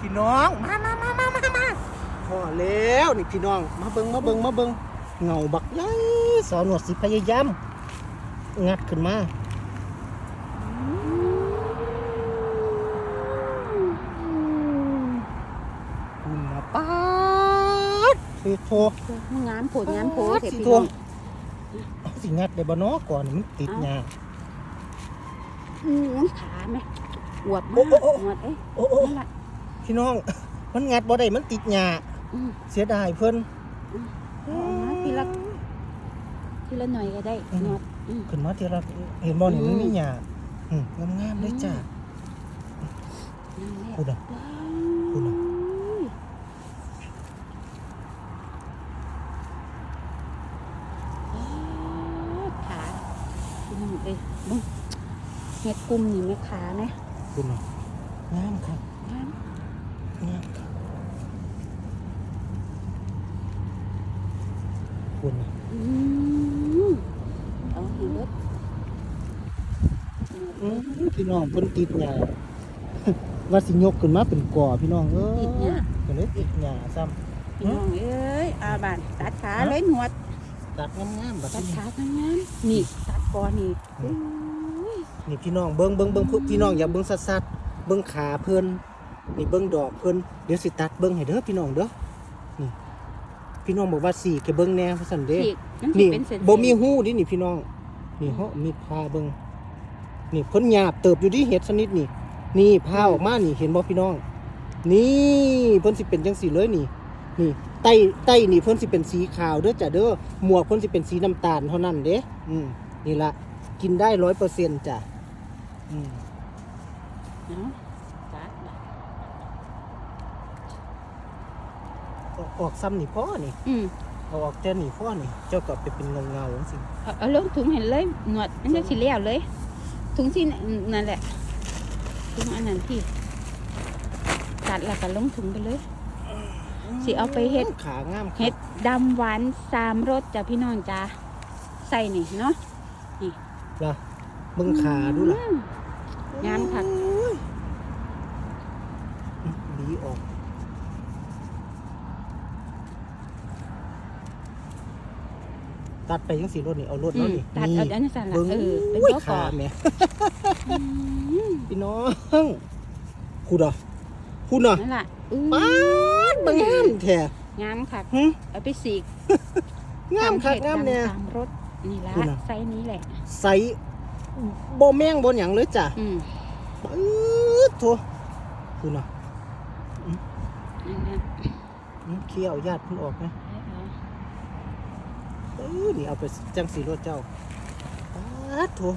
พี่น้องมามามามามามาพอแล้วนี่พี่น้องมาเบิงมาเบิงมาเบิงเงาบักใหญ่สาวหนวดสิพยายามงัดขึ้นมาคุณนะป้าดสิโทงามโผดงามโผดเถอะสิพี่โทน้องเอาสิงัดได้บ่เนาะก่อนนี่มันติดยากอืมขาไหมอวบโอ้มากโอ้โอ้อวดเอ้ยโอ้โอ้นั่นแหละ พี่น้อง มันงัดบ่ได้มันติดยากอืมเสียดายเพิ่นเอามาทีละทีละหน่อยก็ได้อืมหนวดอืม ขึ้นมาทีละเห็นบ่นี่อืมมันมีหญ้าอืมงามๆเลยจ้านั่นแหละพูดอะว้าวพูดอะว้าวขาพี่น้องเอ้ยเบึ้งเห็ดกลุ่มนี่ไหมขาไหมคุณน่ะงามครับงาม งามครับคุณน่ะ อืมเอาให้เบิด อืมพี่น้องเพิ่นติดหญ้าว่าสิยกขึ้นมาเป็นก่อพี่น้องเอ้ยติดเนี่ยก็เลยติดหญ้าซ้ำ พี่น้องเอ้ยอาบานตัดขาเลยหนวด ตัดงามๆบัดตัดนี้ขาทั้งนั้นนี่ตัดคอนี่อุ้ยนี่พี่น้องเบิ่งเบิ่งเบิ่งพี่น้องอย่าเบิ่งสัดๆเบิ่งขาเพิ่นนี่เบิ่งดอกเพิ่นเดี๋ยวสิตัดเบิ่งให้เด้อพี่น้องเด้อนี่พี่น้องบอกว่าสีแกเบิ่งแน่ว่าซั่นเด้ ฉีกมันสินี่เป็นเส้นๆบ่มีหูดินี่พี่น้องนี่เฮามีดพาเบิ่ง นี่เพิ่นหยาบเติบอยู่ดิเห็ดชนิดนี่ นี่พาออกมานี่เห็นบ่พี่น้อง นี่เพิ่นสิเป็นจังซี่เลยนี่ นี่ไต้ไต้นี่เพิ่นสิเป็นสีขาวเด้อจ้ะเด้อหมวกเพิ่นสิเป็นสีน้ำตาลเท่านั้นเด้อืมนี่ละกินได้ร้อยเปอร์เซ็นต์จ้ะอืมเนาะตัดบ่ออกออกซ้ำนี่พ่อนี่อืมเอาออกแต่นี่พ่อนี่ เจ้าก็ไปเป็นเงาเงาๆจังซี่เอาเอาลงถุงเห็นเลยหนวดมันจะสิเลี้ยวเลย ถุงที่นั่นแหละถุงอันนั้นที่ตัดแล้วก็ลงถุงไปเลยสิเอาไปเฮ็ดขางามครับเห็ดดำหวานสามรสจ้ะพี่น้องจ้าใส่นี่เนาะล่ะเบิ่งขาดูล่ะอืมงามค่ะโอ้ยบีออก ตัดไปยังสีรถนี่เอารถอืแล้วมนี่ตัดเอาอันนั้นสั่นละเบิ่งเออเป็นอุ้ยบ่กขาอแหม่อืมพี่น้องพูดอะพูดอะนั่นล่ะอื้อป๊าดบางงามแท้งามค่ะหึเอาไปสีกงามคักทำเห็ดงามเนี่ยดำสามรสนี่ละคุณน่ะไซส์นี้แหละใสบ่แม่งบ่หยังเลยจ้ะอืมปื๊ดโถพูดอะนั่นนะอืมเคี้ยวญาติเพิ่นออกนะเอา เออนี่เอาไปจังสีรถเจ้าอ้าถู